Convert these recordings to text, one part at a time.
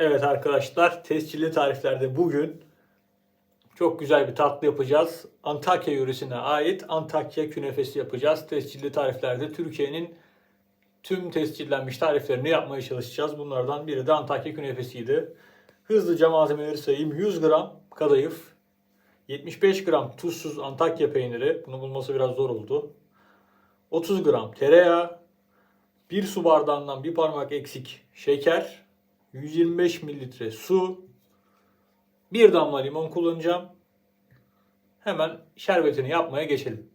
Evet arkadaşlar, tescilli tariflerde bugün çok güzel bir tatlı yapacağız. Antakya yöresine ait Antakya künefesi yapacağız. Tescilli tariflerde Türkiye'nin tüm tescillenmiş tariflerini yapmaya çalışacağız. Bunlardan biri de Antakya künefesiydi. Hızlıca malzemeleri sayayım. 100 gram kadayıf, 75 gram tuzsuz Antakya peyniri. Bunu bulması biraz zor oldu. 30 gram tereyağı, 1 su bardağından bir parmak eksik şeker, 125 mililitre su, bir damla limon kullanacağım. Hemen şerbetini yapmaya geçelim.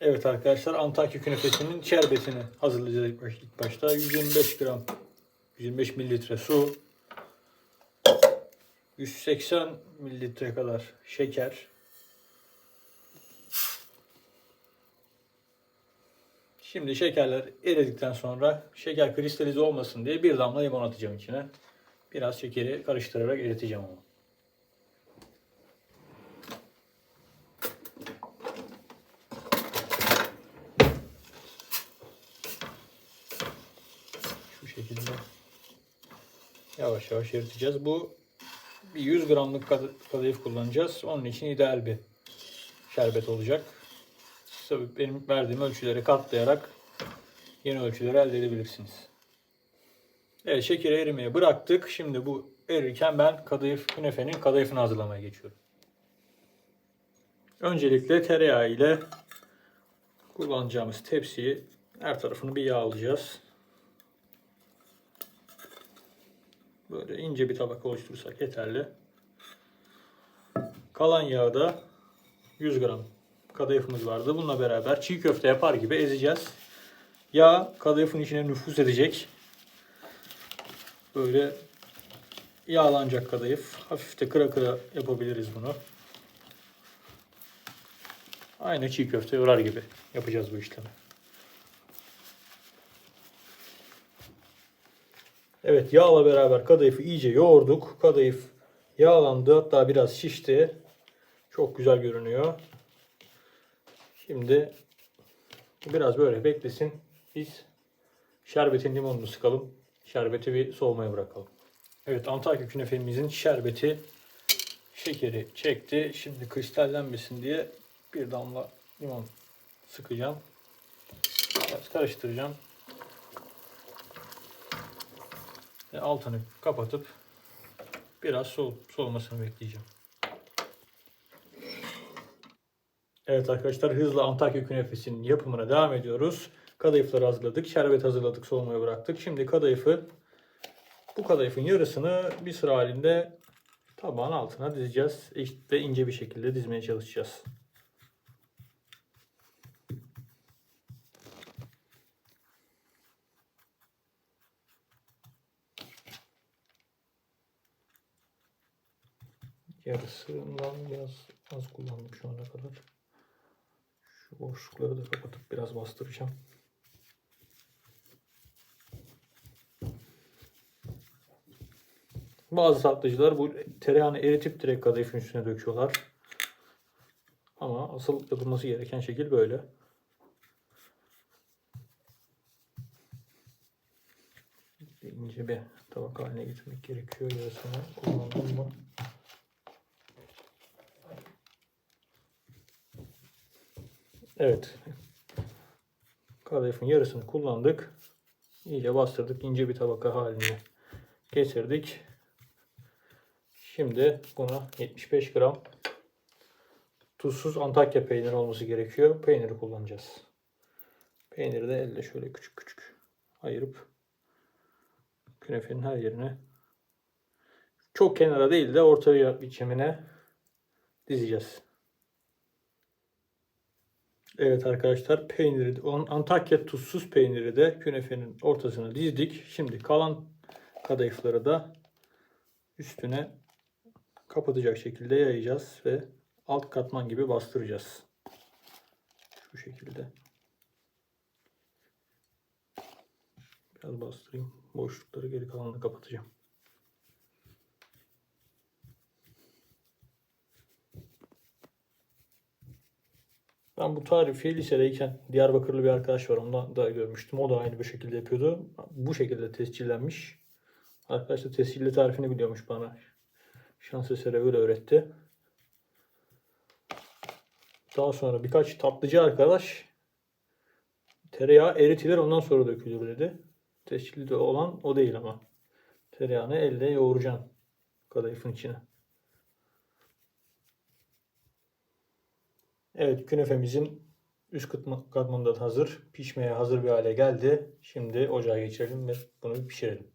Evet arkadaşlar Antakya künefesinin şerbetini hazırlayacağız ilk baş- ilk başta. 125 gram, 125 mililitre su, 180 mililitre kadar şeker, Şimdi şekerler eridikten sonra şeker kristalize olmasın diye bir damla limon atacağım içine. Biraz şekeri karıştırarak eriteceğim onu. Şu şekilde yavaş yavaş eriteceğiz. Bu bir 100 gramlık kad- kadayıf kullanacağız. Onun için ideal bir şerbet olacak. Tabii benim verdiğim ölçüleri katlayarak yeni ölçüleri elde edebilirsiniz. Evet şekeri erimeye bıraktık. Şimdi bu erirken ben kadayıf künefenin kadayıfını hazırlamaya geçiyorum. Öncelikle tereyağı ile kullanacağımız tepsiyi her tarafını bir yağlayacağız. Böyle ince bir tabaka oluşturursak yeterli. Kalan yağı da 100 gram kadayıfımız vardı. Bununla beraber çiğ köfte yapar gibi ezeceğiz. Yağ kadayıfın içine nüfuz edecek. Böyle yağlanacak kadayıf. Hafif de kıra kıra yapabiliriz bunu. Aynı çiğ köfte yorar gibi yapacağız bu işlemi. Evet yağla beraber kadayıfı iyice yoğurduk. Kadayıf yağlandı hatta biraz şişti. Çok güzel görünüyor. Şimdi biraz böyle beklesin. Biz şerbetin limonunu sıkalım. Şerbeti bir soğumaya bırakalım. Evet Antakya künefemizin şerbeti şekeri çekti. Şimdi kristallenmesin diye bir damla limon sıkacağım. Biraz karıştıracağım. Ve altını kapatıp biraz soğumasını bekleyeceğim. Evet arkadaşlar hızla Antakya künefesinin yapımına devam ediyoruz. Kadayıfları hazırladık, şerbet hazırladık, soğumaya bıraktık. Şimdi kadayıfı, bu kadayıfın yarısını bir sıra halinde tabağın altına dizeceğiz. Eşit ve ince bir şekilde dizmeye çalışacağız. Yarısından biraz az kullandım şu ana kadar. Şu boşlukları da kapatıp biraz bastıracağım. Bazı tatlıcılar bu tereyağını eritip direkt kadayıfın üstüne döküyorlar. Ama asıl yapılması gereken şekil böyle. İnce bir tabak haline getirmek gerekiyor. Yarısını kullandım mı? Evet. Kadayıfın yarısını kullandık. İyice bastırdık. ince bir tabaka haline getirdik. Şimdi buna 75 gram tuzsuz Antakya peyniri olması gerekiyor. Peyniri kullanacağız. Peyniri de elle şöyle küçük küçük ayırıp künefenin her yerine çok kenara değil de orta biçimine dizeceğiz. Evet arkadaşlar peyniri Antakya tuzsuz peyniri de künefenin ortasına dizdik. Şimdi kalan kadayıfları da üstüne kapatacak şekilde yayacağız ve alt katman gibi bastıracağız. Şu şekilde. Biraz bastırayım. Boşlukları geri kalanını kapatacağım. Ben bu tarifi lisedeyken Diyarbakırlı bir arkadaş var. Ondan da görmüştüm. O da aynı bir şekilde yapıyordu. Bu şekilde tescillenmiş. Arkadaşlar tescilli tarifini biliyormuş bana. Şans eseri öyle öğretti. Daha sonra birkaç tatlıcı arkadaş tereyağı eritilir ondan sonra dökülür dedi. Tescilli de olan o değil ama. Tereyağını elle yoğuracaksın kadayıfın içine. Evet künefemizin üst katma- katmanı da hazır. Pişmeye hazır bir hale geldi. Şimdi ocağa geçirelim ve bunu pişirelim.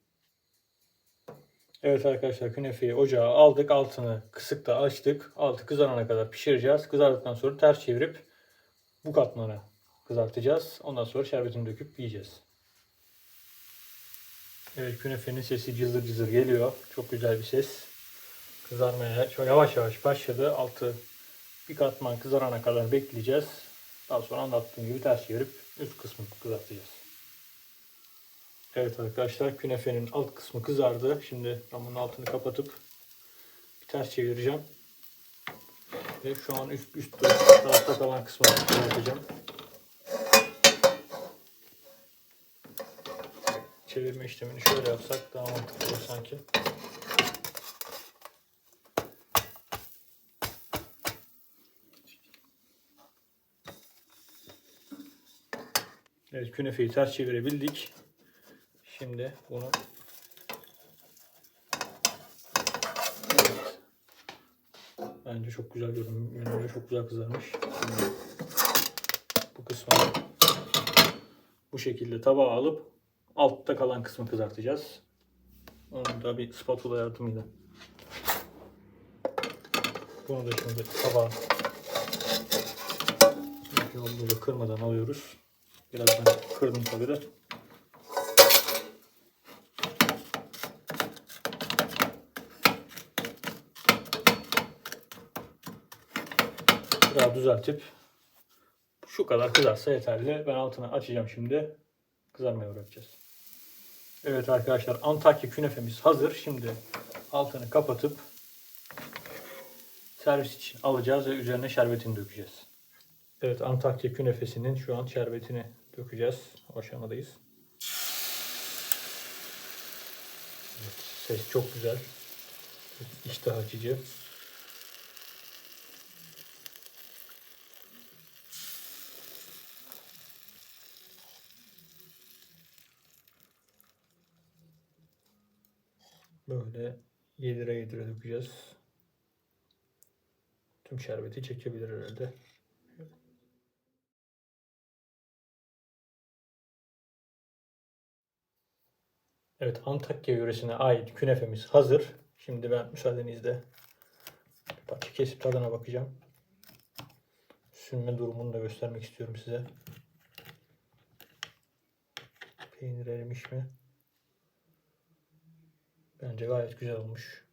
Evet arkadaşlar künefeyi ocağa aldık. Altını kısıkta açtık. Altı kızarana kadar pişireceğiz. Kızardıktan sonra ters çevirip bu katmanı kızartacağız. Ondan sonra şerbetini döküp yiyeceğiz. Evet künefenin sesi cızır cızır geliyor. Çok güzel bir ses. Kızarmaya yavaş yavaş başladı. Altı bir katman kızarana kadar bekleyeceğiz. Daha sonra anlattığım gibi ters çevirip üst kısmını kızartacağız. Evet arkadaşlar künefenin alt kısmı kızardı. Şimdi ben bunun altını kapatıp bir ters çevireceğim. Ve şu an üst üst tarafta kalan kısmını kızartacağım. Çevirme işlemini şöyle yapsak daha mantıklı olur sanki. Evet künefeyi ters çevirebildik. Şimdi bunu Evet. Bence çok güzel görünüyor. Çok güzel kızarmış. Şimdi bu kısmı bu şekilde tabağa alıp altta kalan kısmı kızartacağız. Onu da bir spatula yardımıyla. Bunu da şimdi tabağa yolunu da kırmadan alıyoruz. Biraz ben kırdım tabii de. Biraz düzeltip şu kadar kızarsa yeterli. Ben altını açacağım şimdi. Kızarmaya bırakacağız. Evet arkadaşlar Antakya künefemiz hazır. Şimdi altını kapatıp servis için alacağız ve üzerine şerbetini dökeceğiz. Evet Antakya künefesinin şu an şerbetini dökeceğiz. O aşamadayız. Evet, ses çok güzel. İştah açıcı. Böyle yedire yedire dökeceğiz. Tüm şerbeti çekebilir herhalde. Evet Antakya yöresine ait künefemiz hazır. Şimdi ben müsaadenizle bir parça kesip tadına bakacağım. Sünme durumunu da göstermek istiyorum size. Peynir erimiş mi? Bence gayet güzel olmuş.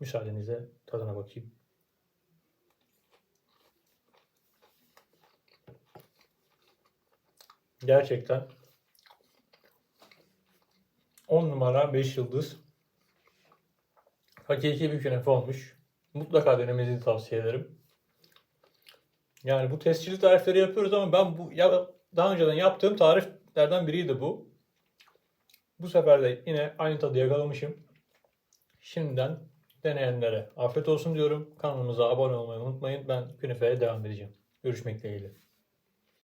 Müsaadenizle tadına bakayım. Gerçekten 10 numara 5 yıldız. Hakiki bir künefe olmuş. Mutlaka denemenizi tavsiye ederim. Yani bu tescilli tarifleri yapıyoruz ama ben bu ya, daha önceden yaptığım tariflerden biriydi bu. Bu sefer de yine aynı tadı yakalamışım. Şimdiden deneyenlere afiyet olsun diyorum. Kanalımıza abone olmayı unutmayın. Ben künefeye devam edeceğim. Görüşmek dileğiyle.